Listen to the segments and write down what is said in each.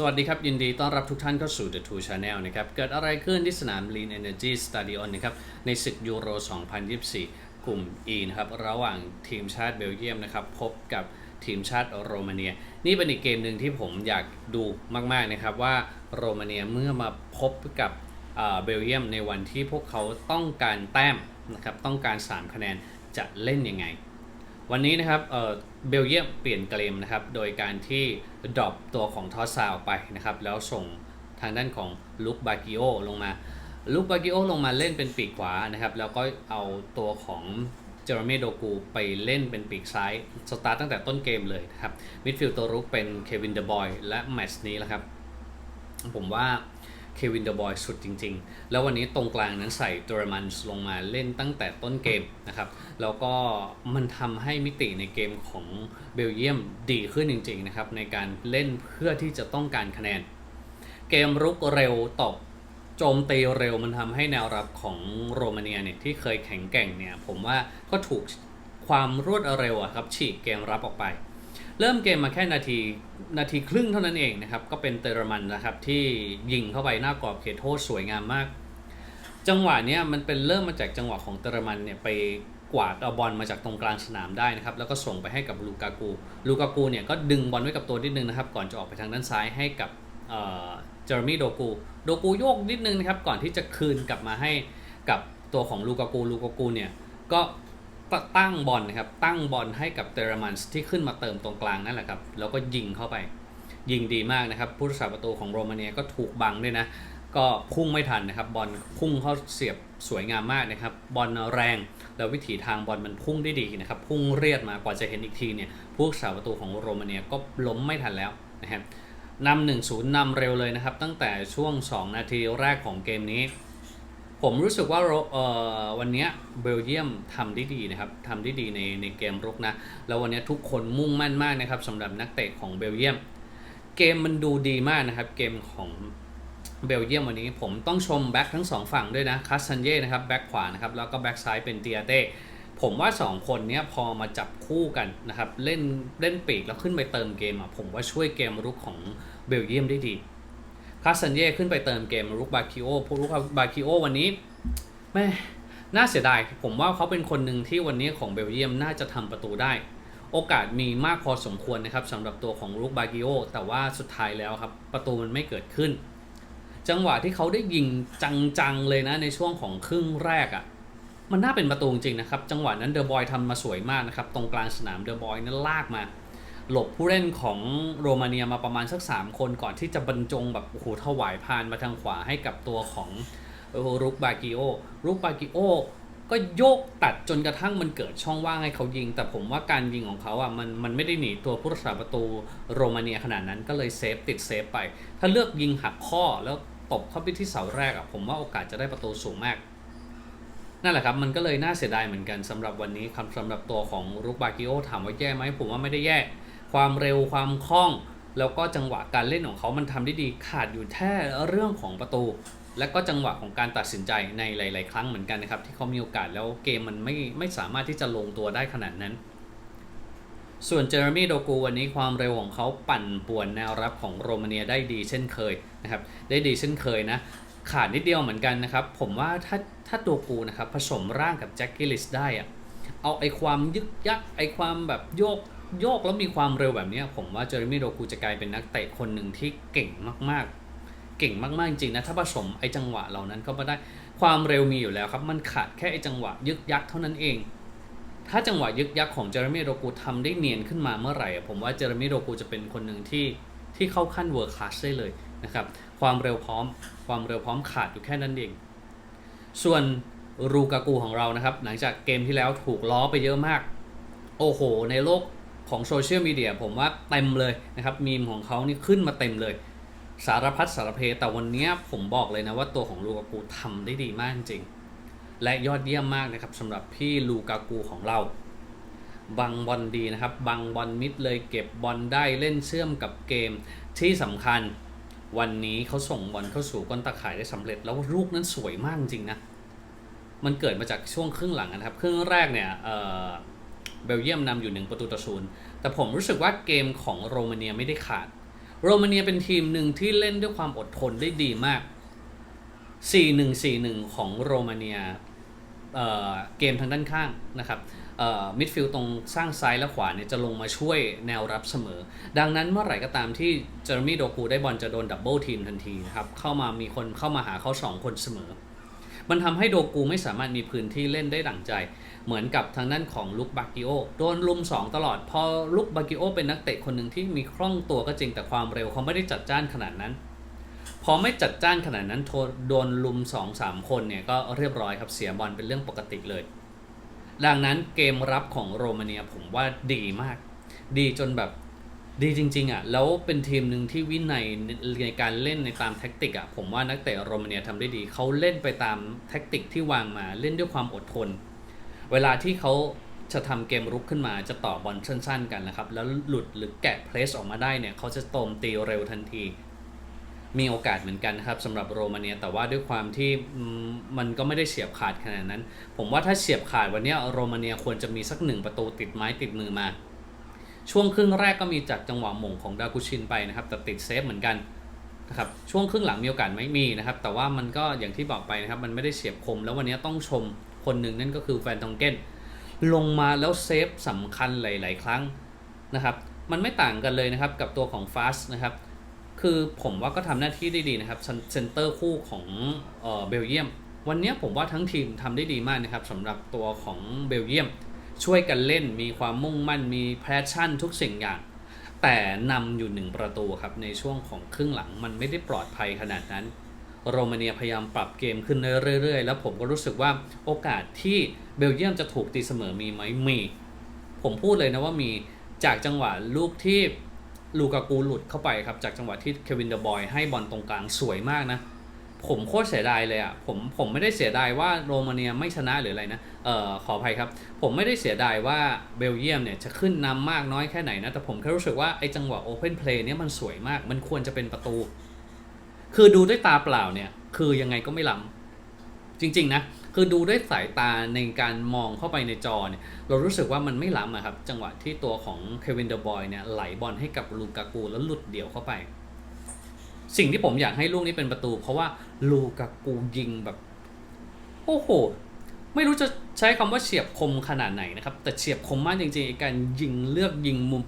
สวัสดีครับ ยินดีต้อนรับทุกท่านเข้าสู่ The Two Channel นะครับ เกิดอะไรขึ้นที่สนาม Lean Energy Stadion นะครับ ในศึกยูโร 2024 กลุ่ม E นะครับ ระหว่างทีมชาติเบลเยียมนะครับ พบกับทีมชาติโรมาเนีย นี่เป็นอีกเกมหนึ่งที่ผมอยากดูมาก ๆ นะครับ ว่าโรมาเนียเมื่อมาพบกับเบลเยียมในวันที่พวกเขาต้องการแต้มนะครับต้องการ 3 คะแนนจะเล่นยังไง วันนี้นะครับ เบลเยียมเปลี่ยนเกมนะครับ โดยการที่ดรอปตัวของทอสซาวไปนะครับ แล้วส่งทางด้านของลุคบากิโอลงมา ลุคบากิโอลงมาเล่นเป็นปีกขวานะครับ แล้วก็เอาตัวของเจอร์เมโดกูไปเล่นเป็นปีกซ้าย สตาร์ตตั้งแต่ต้นเกมเลยนะครับ มิดฟิลด์ตัวรุกเป็นเควินเดอะบอยและแมตช์นี้แหละครับ ผมว่า เควินเดอะบอยสุดจริง ๆ แล้ววันนี้ตรงกลางนั้นใส่ตัวรมันลงมาเล่นตั้งแต่ต้นเกมนะครับ แล้วก็มันทำให้มิติในเกมของเบลเยียมดีขึ้นจริง ๆ นะครับ ในการเล่นเพื่อที่จะต้องการคะแนน เกมรุกเร็วตบโจมตีเร็วมันทำให้แนวรับของโรมาเนียเนี่ยที่เคยแข็งแกร่งเนี่ยผมว่าก็ถูกความรวดเร็วอะครับฉีกเกมรับออกไป เริ่มเกมมาแค่นาทีนาทีครึ่งเท่านั้นเองนะครับ ก็เป็นเตอร์มันนะครับ ที่ยิงเข้าไปหน้ากรอบเขตโทษสวยงามมาก จังหวะเนี้ยมันเป็นเริ่มมาจากจังหวะของเตอร์มันเนี่ยไปกวาดเอาบอลมาจากตรงกลางสนามได้นะครับ แล้วก็ส่งไปให้กับลูกากูลูกากูเนี่ยก็ดึงบอลไว้กับตัวนิดนึงนะครับ ก่อนจะออกไปทางด้านซ้ายให้กับเอ่อเจอร์มี่โดกูโดกูโยกนิดนึงนะครับ ก่อนที่จะคืนกลับมาให้กับตัวของลูกากูลูกากูเนี่ยก็ ตั้งบอลนะครับตั้งบอลให้กับเตอร์มันส์ที่ขึ้นมาเติมตรงกลางนั่นแหละครับแล้วก็ยิงเข้าไป ยิงดีมากนะครับผู้รักษาประตูของโรมาเนียก็ถูกบังด้วยนะ ก็พุ่งไม่ทันนะครับบอลพุ่งเข้าเสียบสวยงามมากนะครับบอลแรง แล้ววิถีทางบอลมันพุ่งได้ดีนะครับพุ่งเรียดมากว่าจะเห็นอีกทีเนี่ยผู้รักษาประตูของโรมาเนียก็ล้มไม่ทันแล้วนะครับนำหนึ่งศูนย์นำเร็วเลยนะครับตั้งแต่ช่วง 2 นาทีแรกของเกมนี้ ผมรู้สึกว่าวันนี้เบลเยียมทำได้ดีนะครับทำได้ดีในในเกมรุกนะ แล้ววันนี้ทุกคนมุ่งมั่นมากนะครับสำหรับนักเตะของเบลเยียม เกมมันดูดีมากนะครับ เกมของเบลเยียมวันนี้ผมต้องชมแบ็คทั้งสองฝั่งด้วยนะคัสซันเย่นะครับแบ็คขวานะครับแล้วก็แบ็คซ้ายเป็นเตียเต้ผมว่า 2 คนนี้พอมาจับคู่กันนะครับ เล่นเล่นปีกแล้วขึ้นไปเติมเกมอะผมว่าช่วยเกมรุกของเบลเยียมได้ดี คัสซันเย่ขึ้นไปเติมเกมรุกบาคิโอพวกรุกบาคิโอวันนี้แม่น่าเสียดาย ผมว่าเขาเป็นคนหนึ่งที่วันนี้ของเบลเยียมน่าจะทำประตูได้ โอกาสมีมากพอสมควรนะครับสำหรับตัวของลูกบากิโอแต่ว่าสุดท้ายแล้วครับ ประตูมันไม่เกิดขึ้น จังหวะที่เขาได้ยิงจังๆเลยนะในช่วงของครึ่งแรกอะ่ะมันน่าเป็นประตูจริงนะครับ จังหวะนั้นเดอะบอยทำมาสวยมากนะครับ ตรงกลางสนามเดอะบอยนั้นลากมา หลบผู้เล่นของโรมาเนียมาประมาณสัก 3 คนก่อนที่จะบรรจงแบบโอ้โหถวายพานมาทางขวาให้กับตัวของรุกบากิโอรุกบากิโอก็โยกตัดจนกระทั่งมันเกิดช่องว่างให้เขายิง แต่ผมว่าการยิงของเขาอะมันมันไม่ได้หนีตัวผู้รักษาประตูโรมาเนียขนาดนั้นก็เลยเซฟติดเซฟไป ถ้าเลือกยิงหักข้อแล้วตบเข้าไปที่เสาแรกอะผมว่าโอกาสจะได้ประตูสูงมาก นั่นแหละครับ มันก็เลยน่าเสียดายเหมือนกันสำหรับวันนี้ครับสำหรับตัวของรุกบากิโอถามว่าแย่ไหมผมว่าไม่ได้แย่ ความเร็วความคล่อง แล้วก็จังหวะการเล่นของเขามันทำได้ดีขาดอยู่แค่เรื่องของประตู และก็จังหวะของการตัดสินใจในหลาย ๆ ครั้งเหมือนกันนะครับ ที่เขามีโอกาสแล้วเกมมันไม่ไม่สามารถที่จะลงตัวได้ขนาดนั้น ส่วนเจอร์มี่โดกูวันนี้ความเร็วของเขาปั่นป่วนแนวรับของโรมาเนียได้ดีเช่นเคยนะครับได้ดีเช่นเคยนะขาดนิดเดียวเหมือนกันนะครับ ผมว่าถ้าถ้าโดกูนะครับผสมร่างกับแจ็คกิลิสได้อะเอาไอความยึกยักไอความแบบโยก โยกแล้วมีความเร็วแบบนี้ผมว่าเจอร์มี่โดกูจะกลายเป็นนักเตะคนหนึ่งที่เก่งมากๆ เก่งมากๆจริงนะถ้าผสมไอ้จังหวะเหล่านั้นก็มาได้ความเร็วมีอยู่แล้วครับ มันขาดแค่ไอ้จังหวะยึกยักเท่านั้นเอง ถ้าจังหวะยึกยักของเจอร์มี่โดกูทำได้เนียนขึ้นมาเมื่อไหร่ ผมว่าเจอร์มี่โดกูจะเป็นคนหนึ่งที่ที่เข้าขั้นเวิร์คคลาสได้เลยนะครับความเร็วพร้อม ความเร็วพร้อมขาดอยู่แค่นั้นเอง ส่วนรูกากูของเรานะครับ หลังจากเกมที่แล้วถูกล้อไปเยอะมาก โอ้โห ในโลก ของโซเชียลมีเดียผมว่าเต็มเลยนะครับมีมของเขานี่ขึ้นมาเต็มเลย สารพัดสารเพแต่วันนี้ผมบอกเลยนะว่าตัวของลูกากูทำได้ดีมากจริง และยอดเยี่ยมมากนะครับสำหรับพี่ลูกากูของเราบังบอลดีนะครับบังบอลมิดเลยเก็บบอลได้เล่นเชื่อมกับเกมที่สำคัญวันนี้เขาส่งบอลเข้าสู่ก้นตาข่ายได้สำเร็จ แล้วลูกนั้นสวยมากจริงนะมันเกิดมาจากช่วงครึ่งหลังนะครับครึ่งแรกเนี่ยเเบลเยียมนำอยู่หนึ่งประตูต่อศูนย์แต่ผมรู้สึกว่าเกมของโรมาเนียไม่ได้ขาด โรมาเนียเป็นทีมหนึ่งที่เล่นด้วยความอดทนได้ดีมาก 4-1-4-1 ของโรมาเนียเเกมทางด้านข้างนะครับมิดฟิลด์ตรงสร้างซ้ายและขวาเนี่ยจะลงมาช่วยแนวรับเสมอ ดังนั้นเมื่อไหร่ก็ตามที่เจอร์มี่โดกูได้บอลจะโดนดับเบิลทีมทันทีนะครับเข้ามามีคนเข้ามาหาเขา 2 คนเสมอ มันทำให้โดกูไม่สามารถมีพื้นที่เล่นได้ดั่งใจ เหมือนกับทางด้านของลุกบากิโอโดนลุม 2 ตลอด พอลุกบากิโอเป็นนักเตะคนหนึ่งที่มีคล่องตัวก็จริงแต่ความเร็วเขาไม่ได้จัดจ้านขนาดนั้น พอไม่จัดจ้านขนาดนั้นโทโดนลุม 2-3 คนเนี่ยก็เรียบร้อยครับเสียบอลเป็นเรื่องปกติเลย ดังนั้นเกมรับของโรมาเนียผมว่าดีมาก ดีจนแบบ ดีจริง ๆอะแล้วเป็นทีมหนึ่งที่วินัยในการเล่นในตามแท็กติกอะผมว่านักเตะโรมาเนียทำได้ดีเขาเล่นไปตามแท็กติกที่วางมาเล่นด้วยความอดทน เวลาที่เขาจะทำเกมรุกขึ้นมาจะต่อบอลสั้นๆกันนะครับ แล้วหลุดหรือแกะเพลสออกมาได้เนี่ยเขาจะโตมตีเร็วทันที มีโอกาสเหมือนกันนะครับสำหรับโรมาเนียแต่ว่าด้วยความที่มันก็ไม่ได้เฉียบขาดขนาดนั้น ผมว่าถ้าเฉียบขาดวันนี้โรมาเนียควรจะมีสักหนึ่งประตูติดไม้ติดมือมา ช่วงครึ่งแรกก็มีจากจังหวะหม่งของดากุชินไปนะครับ แต่ติดเซฟเหมือนกันนะครับช่วงครึ่งหลังมีโอกาสไหม่มีนะครับ แต่ว่ามันก็อย่างที่บอกไปนะครับมันไม่ได้เฉียบคม แล้ววันนี้ต้องชมคนหนึ่งนั่นก็คือแฟนทองเก้นลงมาแล้วเซฟสำคัญหลาย ๆ ครั้งนะครับ มันไม่ต่างกันเลยนะครับกับตัวของฟาสนะครับ คือผมว่าก็ทำหน้าที่ได้ดีนะครับเซนเตอร์คู่ของเออเบลเยียม วันนี้ผมว่าทั้งทีมทำได้ดีมากนะครับสำหรับตัวของเบลเยียม ช่วยกันเล่นมีความมุ่งมั่นมีแพชชั่นทุกสิ่งอย่าง แต่นำอยู่หนึ่งประตูครับในช่วงของครึ่งหลังมันไม่ได้ปลอดภัยขนาดนั้น โรมาเนียพยายามปรับเกมขึ้นเรื่อยๆ แล้วผมก็รู้สึกว่าโอกาสที่เบลเยียมจะถูกตีเสมอมีไหมมี ผมพูดเลยนะว่ามีจากจังหวะลูกที่ลูกากูหลุดเข้าไปครับจากจังหวะที่เควินเดอะบอยให้บอลตรงกลางสวยมากนะ ผมโคตรเสียดายเลยอะผมผมไม่ได้เสียดายว่าโรมาเนียไม่ชนะหรืออะไรนะเอ่อขออภัยครับ ผมไม่ได้เสียดายว่าเบลเยียมเนี่ยจะขึ้นนำมากน้อยแค่ไหนนะ แต่ผมแค่รู้สึกว่าไอ้จังหวะโอเพนเพลย์เนี่ยมันสวยมาก มันควรจะเป็นประตู คือดูด้วยตาเปล่าเนี่ย คือยังไงก็ไม่ล้ำจริง ๆ นะ คือดูด้วยสายตาในการมองเข้าไปในจอเนี่ย เรารู้สึกว่ามันไม่ล้ำอะครับ จังหวะที่ตัวของเควินเดอร์บอยเนี่ยไหลบอลให้กับลูกากูแล้วหลุดเดี่ยวเข้าไป สิ่งที่ผมอยากให้ลูกนี้เป็นประตู เพราะว่าลูกากูยิงแบบ โอ้โห ไม่รู้จะใช้คำว่าเฉียบคมขนาดไหนนะครับ แต่เฉียบคมมากจริงๆการยิงเลือกยิงมุม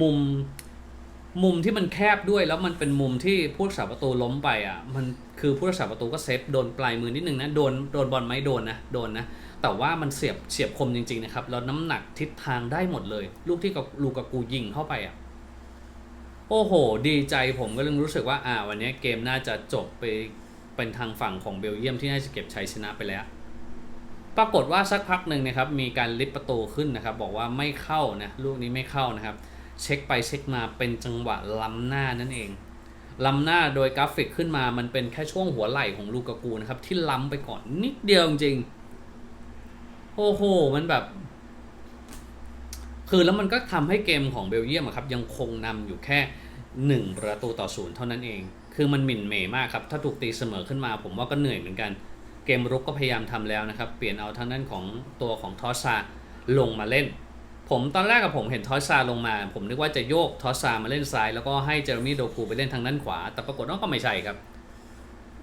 มุมมุมที่มันแคบด้วยแล้วมันเป็นมุมที่ผู้รักษาประตูล้มไปอะมันคือผู้รักษาประตูก็เซฟโดนปลายมือนิดนึงนะโดนโดนบอลไหมโดนนะโดนนะแต่ว่ามันเสียบเฉียบคมจริงๆนะครับแล้วน้ำหนักทิศทางได้หมดเลย ลูกที่กับลูกกับกูยิงเข้าไปอะ โอ้โห ดีใจผมก็เลยรู้สึกว่าอ่าวันนี้เกมน่าจะจบไปเป็นทางฝั่งของเบลเยียมที่น่าจะเก็บชัยชนะไปแล้ว ปรากฏว่าสักพักหนึ่งนะครับมีการลิฟต์ประตูขึ้นนะครับ บอกว่าไม่เข้านะลูกนี้ไม่เข้านะครับ เช็คไปเช็คมาเป็นจังหวะล้ำหน้านั่นเองล้ำหน้าโดยกราฟิกขึ้นมามันเป็นแค่ช่วงหัวไหล่ของลูกากูนะครับที่ล้ำไปก่อนนิดเดียวจริงโอ้โหมันแบบ คือแล้วมันก็ทำให้เกมของเบลเยียมครับยังคงนำอยู่แค่หนึ่งประตูต่อศูนย์เท่านั้นเอง คือมันหมิ่นเหม่มากครับ ถ้าถูกตีเสมอขึ้นมาผมว่าก็เหนื่อยเหมือนกัน เกมรุกก็พยายามทำแล้วนะครับ เปลี่ยนเอาทางด้านของตัวของทอสซาลงมาเล่น ผมตอนแรกกับผมเห็นทอสซาลงมา ผมนึกว่าจะโยกทอสซามาเล่นซ้าย แล้วก็ให้เจอร์มี่โดกูไปเล่นทางด้านขวา แต่ปรากฏว่าก็ไม่ใช่ครับ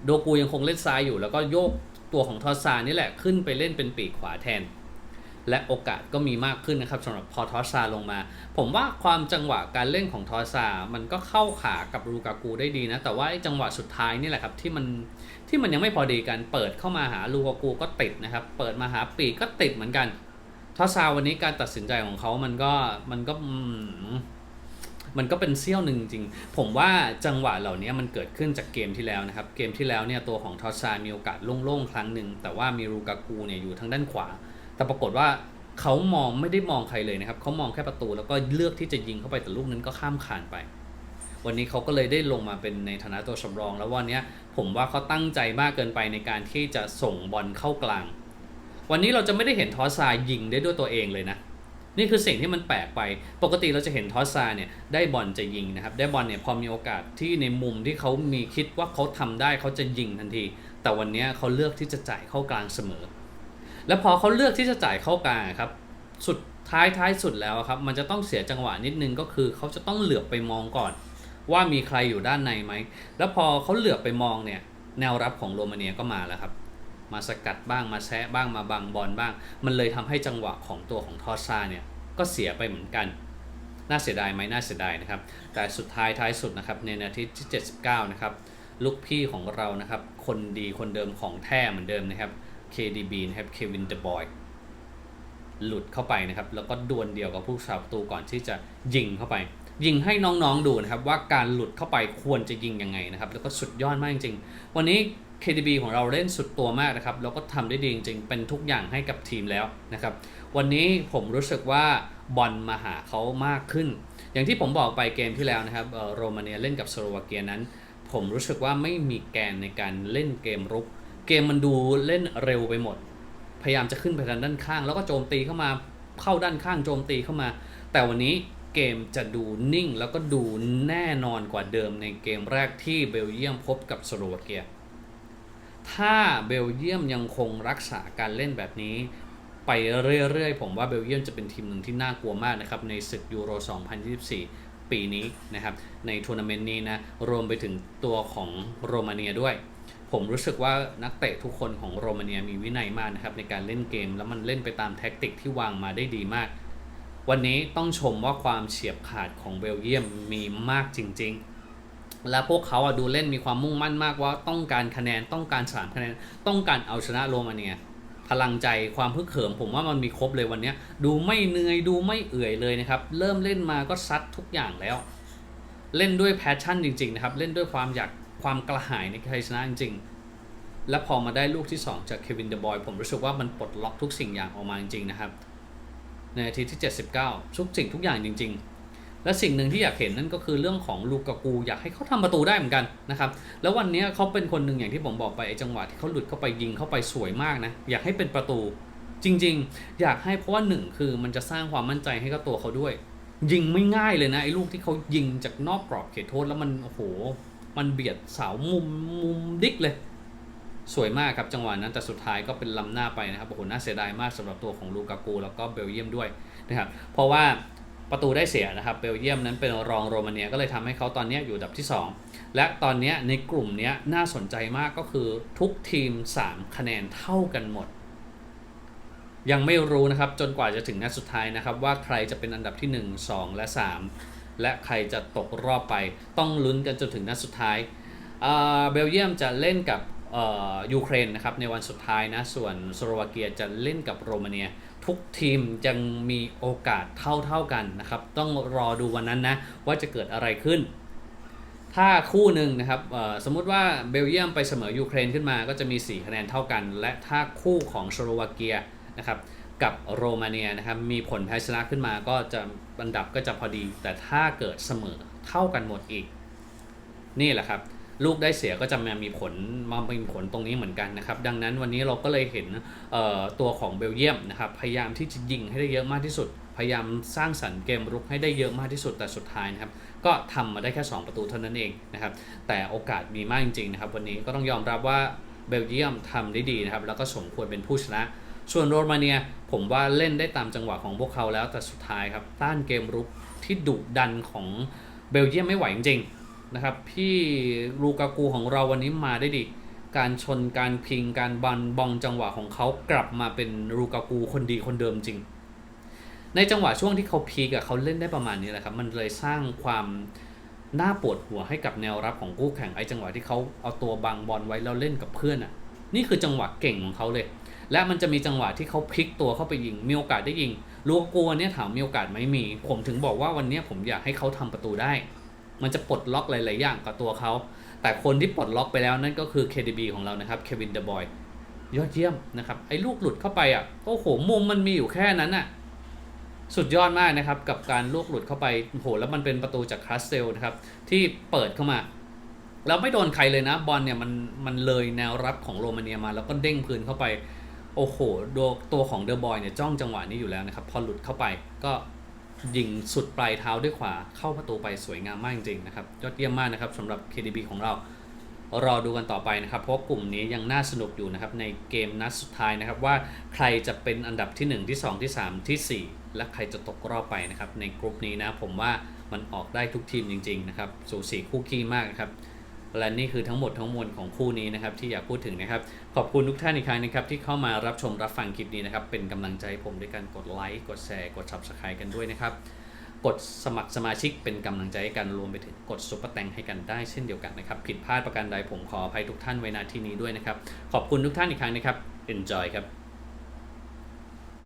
โดกูยังคงเล่นซ้ายอยู่ แล้วก็โยกตัวของทอสซานี่แหละขึ้นไปเล่นเป็นปีกขวาแทน และโอกาสก็มีมากขึ้นนะครับสำหรับพอทอสซาลงมา ผมว่าความจังหวะการเล่นของทอสซา มันก็เข้าขากับลูกากูได้ดีนะ แต่ว่าจังหวะสุดท้ายนี่แหละครับที่มันที่มันยังไม่พอดีกันเปิดเข้ามาหาลูกากูก็ติดนะครับ เปิดมาหาปีกก็ติดเหมือนกันทอสซาวันนี้การตัดสินใจของเขามันก็มันก็มันก็เป็นเสี้ยวหนึ่งจริง ผมว่าจังหวะเหล่านี้มันเกิดขึ้นจากเกมที่แล้วนะครับ เกมที่แล้วเนี่ยตัวของทอสซามีโอกาสโล่งๆ ครั้งหนึ่ง แต่ว่ามีลูกากูเนี่ยอยู่ทางด้านขวา แต่ปรากฏว่าเขามองไม่ได้มองใครเลยนะครับเขามองแค่ประตูแล้วก็เลือกที่จะยิงเข้าไปแต่ลูกนั้นก็ข้ามคานไป วันนี้เขาก็เลยได้ลงมาเป็นในฐานะตัวสำรอง แล้ววันนี้ผมว่าเขาตั้งใจมากเกินไปในการที่จะส่งบอลเข้ากลาง วันนี้เราจะไม่ได้เห็นทอสซายิงได้ด้วยตัวเองเลยนะนี่คือสิ่งที่มันแปลกไป ปกติเราจะเห็นทอสซาเนี่ยได้บอลจะยิงนะครับ ได้บอลเนี่ยพอมีโอกาสที่ในมุมที่เขามีคิดว่าเขาทำได้เขาจะยิงทันที แต่วันนี้เขาเลือกที่จะจ่ายเข้ากลางเสมอ แล้วพอเขาเลือกที่จะจ่ายเข้ากลางครับ สุดท้ายท้ายสุดแล้วครับ มันจะต้องเสียจังหวะนิดนึงก็คือเขาจะต้องเหลือบไปมองก่อน ว่ามีใครอยู่ด้านในไหม แล้วพอเขาเหลือบไปมองเนี่ย แนวรับของโรมาเนียก็มาแล้วครับ มาสกัดบ้างมาแซะบ้างมาบังบอลบ้าง มันเลยทำให้จังหวะของตัวของทอซ่าเนี่ยก็เสียไปเหมือนกัน น่าเสียดายไหมน่าเสียดายนะครับ แต่สุดท้ายท้ายสุดนะครับในนาทีที่ 79 นะครับ ลูกพี่ของเรานะครับ คนดีคนเดิมของแท้เหมือนเดิมนะครับ KDB นะครับเควินเดบอยหลุดเข้าไปนะครับ แล้วก็ดวลเดียวกับผู้สาประตูก่อนที่จะยิงเข้าไป ยิงให้น้องๆดูนะครับ ว่าการหลุดเข้าไปควรจะยิงยังไงนะครับ แล้วก็สุดยอดมากจริงๆ วันนี้ KDB ของเราเล่นสุดตัวมากนะครับ แล้วก็ทำได้ดีจริงๆ เป็นทุกอย่างให้กับทีมแล้วนะครับ วันนี้ผมรู้สึกว่าบอลมาหาเขามากขึ้น อย่างที่ผมบอกไปเกมที่แล้วนะครับโรมาเนียเล่นกับสโลวาเกียนั้น ผมรู้สึกว่าไม่มีแกนในการเล่นเกมรุก เกมมันดูเล่นเร็วไปหมด พยายามจะขึ้นไปทางด้านข้าง แล้วก็โจมตีเข้ามาเข้าด้านข้างโจมตีเข้ามา แต่วันนี้เกมจะดูนิ่ง แล้วก็ดูแน่นอนกว่าเดิมในเกมแรกที่เบลเยียมพบกับสโลวาเกีย ถ้าเบลเยียมยังคงรักษาการเล่นแบบนี้ไปเรื่อยๆ ผมว่าเบลเยียมจะเป็นทีมหนึ่งที่น่ากลัวมากนะครับ ในศึกยูโร 2024 ปีนี้นะครับ ในทัวร์นาเมนต์นี้นะ รวมไปถึงตัวของโรมาเนียด้วย ผมรู้สึกว่านักเตะทุกคนของโรมาเนียมีวินัยมากนะครับในการเล่นเกม แล้วมันเล่นไปตามแท็กติกที่วางมาได้ดีมาก วันนี้ต้องชมว่าความเฉียบขาดของเบลเยียมมีมากจริง ๆ และพวกเขาดูเล่นมีความมุ่งมั่นมากว่าต้องการคะแนนต้องการสามคะแนนต้องการเอาชนะโรมาเนีย พลังใจความพึกเขิมผมว่ามันมีครบเลยวันนี้ดูไม่เหนื่อยดูไม่เอื่อยเลยนะครับเริ่มเล่นมาก็ซัดทุกอย่างแล้ว เล่นด้วยแพชชั่นจริงๆนะครับเล่นด้วยความอยาก ความกระหายในชัยชนะจริงๆ และพอมาได้ลูกที่ 2 จากเควินเดบอยผมรู้สึกว่ามันปลดล็อกทุกสิ่งอย่างออกมาจริงๆนะครับ ในนาทีที่ 79 ทุกสิ่งทุกอย่างจริง ๆ และสิ่งหนึ่งที่อยากเห็นนั่นก็คือเรื่องของลูกากูอยากให้เขาทำประตูได้เหมือนกันนะครับ แล้ววันนี้เขาเป็นคนหนึ่งอย่างที่ผมบอกไปไอ้จังหวะที่เขาหลุดเข้าไปยิงเข้าไปสวยมากนะอยากให้เป็นประตูจริง ๆ อยากให้เพราะว่าหนึ่งคือมันจะสร้างความมั่นใจให้กับตัวเขาด้วยยิงไม่ง่ายเลยนะไอ้ลูกที่เขายิงจากนอกกรอบเขตโทษแล้วมันโอ้โห มันเบียดเสามุมมุมดิกเลย สวยมากครับจังหวะนั้นแต่สุดท้ายก็เป็นล้ำหน้าไปนะครับโอ้โหน่าเสียดายมากสำหรับตัวของลูกากูแล้วก็เบลเยียมด้วยนะครับเพราะว่าประตูได้เสียนะครับเบลเยียมนั้นเป็นรองโรมาเนียก็เลยทำให้เขาตอนนี้อยู่อันดับที่ 2 และตอนนี้ในกลุ่มนี้น่าสนใจมากก็คือทุกทีม 3 คะแนนเท่ากันหมด ยังไม่รู้นะครับจนกว่าจะถึงนัดสุดท้ายนะครับว่าใครจะเป็นอันดับที่ 1 2 และ 3 และใครจะตกรอบไป ต้องลุ้นกันจนถึงนัดสุดท้ายเบลเยียมจะเล่นกับยูเครนนะครับในวันสุดท้ายนะ ส่วนสโลวาเกียจะเล่นกับโรมาเนีย ทุกทีมยังมีโอกาสเท่าๆกันนะครับ ต้องรอดูวันนั้นนะ ว่าจะเกิดอะไรขึ้น ถ้าคู่หนึ่งนะครับสมมุติว่าเบลเยียมไปเสมอยูเครนขึ้นมาก็จะมี 4 คะแนนเท่ากัน และถ้าคู่ของสโลวาเกียนะครับ กับโรมาเนียนะครับมีผลแพ้ชนะขึ้นมาก็จะอันดับก็จะพอดี แต่ถ้าเกิดเสมอเท่ากันหมดอีก นี่แหละครับ ลูกได้เสียก็จะมามีผลมามีผลตรงนี้เหมือนกันนะครับ ดังนั้นวันนี้เราก็เลยเห็นตัวของเบลเยียมนะครับพยายามที่จะยิงให้ได้เยอะมากที่สุด พยายามสร้างสรรค์เกมรุกให้ได้เยอะมากที่สุดแต่สุดท้ายนะครับก็ทำมาได้แค่ 2 ประตูเท่านั้นเองนะครับ แต่โอกาสมีมากจริงๆนะครับ วันนี้ก็ต้องยอมรับว่าเบลเยียมทำได้ดีนะครับ แล้วก็สมควรเป็นผู้ชนะ ส่วนโรมาเนียผมว่าเล่นได้ตามจังหวะของพวกเขาแล้วแต่สุดท้ายครับต้านเกมรุกที่ดุดันของเบลเยียมไม่ไหวจริงๆนะครับพี่ลูกากูของเราวันนี้มาได้ดี การชนการพิงการบันบองจังหวะของเขากลับมาเป็นลูกากูคนดีคนเดิมจริง ในจังหวะช่วงที่เขาพีกอะเขาเล่นได้ประมาณนี้แหละครับมันเลยสร้างความน่าปวดหัวให้กับแนวรับของคู่แข่งไอ้จังหวะที่เขาเอาตัวบังบอลไว้แล้วเล่นกับเพื่อนอะนี่คือจังหวะเก่งของเขาเลย และมันจะมีจังหวะที่เขาพลิกตัวเข้าไปยิง มีโอกาสได้ยิงลูกกูวันนี้ถามมีโอกาสไหมมี ผมถึงบอกว่าวันนี้ผมอยากให้เขาทำประตูได้ มันจะปลดล็อกหลายๆอย่างกับตัวเขา แต่คนที่ปลดล็อกไปแล้วนั่นก็คือ KDB ของเรานะครับเควินเดบอยยอดเยี่ยมนะครับไอ้ลูกหลุดเข้าไปอะโอ้โหมุมมันมีอยู่แค่นั้นอะสุดยอดมากนะครับกับการลูกหลุดเข้าไปโอ้โหแล้วมันเป็นประตูจากคาสเซลนะครับที่เปิดเข้ามาแล้วไม่โดนใครเลยนะบอลเนี่ยมันมันเลยแนวรับของโรมาเนียมา แล้วก็เด้งพื้นเข้าไป โอ้โหดวตัวของเดอะบอยเนี่ยจ้องจังหวะนี้อยู่แล้วนะครับ พอหลุดเข้าไปก็ยิงสุดปลายเท้าด้วยขวาเข้าประตูไปสวยงามมากจริงๆนะครับ ยอดเยี่ยมมากนะครับสำหรับ KDB ของเรา รอดูกันต่อไปนะครับ เพราะกลุ่มนี้ยังน่าสนุกอยู่นะครับ ในเกมนัดสุดท้ายนะครับว่าใครจะเป็นอันดับที่ 1 ที่ 2 ที่ 3 ที่ 4 และใครจะตกรอบไปนะครับ ในกลุ่มนี้นะผมว่ามันออกได้ทุกทีมจริง ๆ นะครับสูสีคู่ขี้มากนะครับ และนี่คือทั้งหมดทั้งมวลของคู่นี้นะครับที่อยากพูดถึงนะครับ ขอบคุณทุกท่านอีกครั้งนะครับที่เข้ามารับชมรับฟังคลิปนี้นะครับเป็นกำลังใจผมด้วยการกดไลค์กดแชร์กด subscribe กันด้วยนะครับกดสมัครสมาชิกเป็นกำลังใจให้กันรวมไปถึงกดซุปเปอร์แตงให้กันได้เช่นเดียวกันนะครับผิดพลาดประการใดผมขออภัยทุกท่านไว้ณที่นี้ด้วยนะครับขอบคุณทุกท่านอีกครั้งนะครับ enjoy ครับ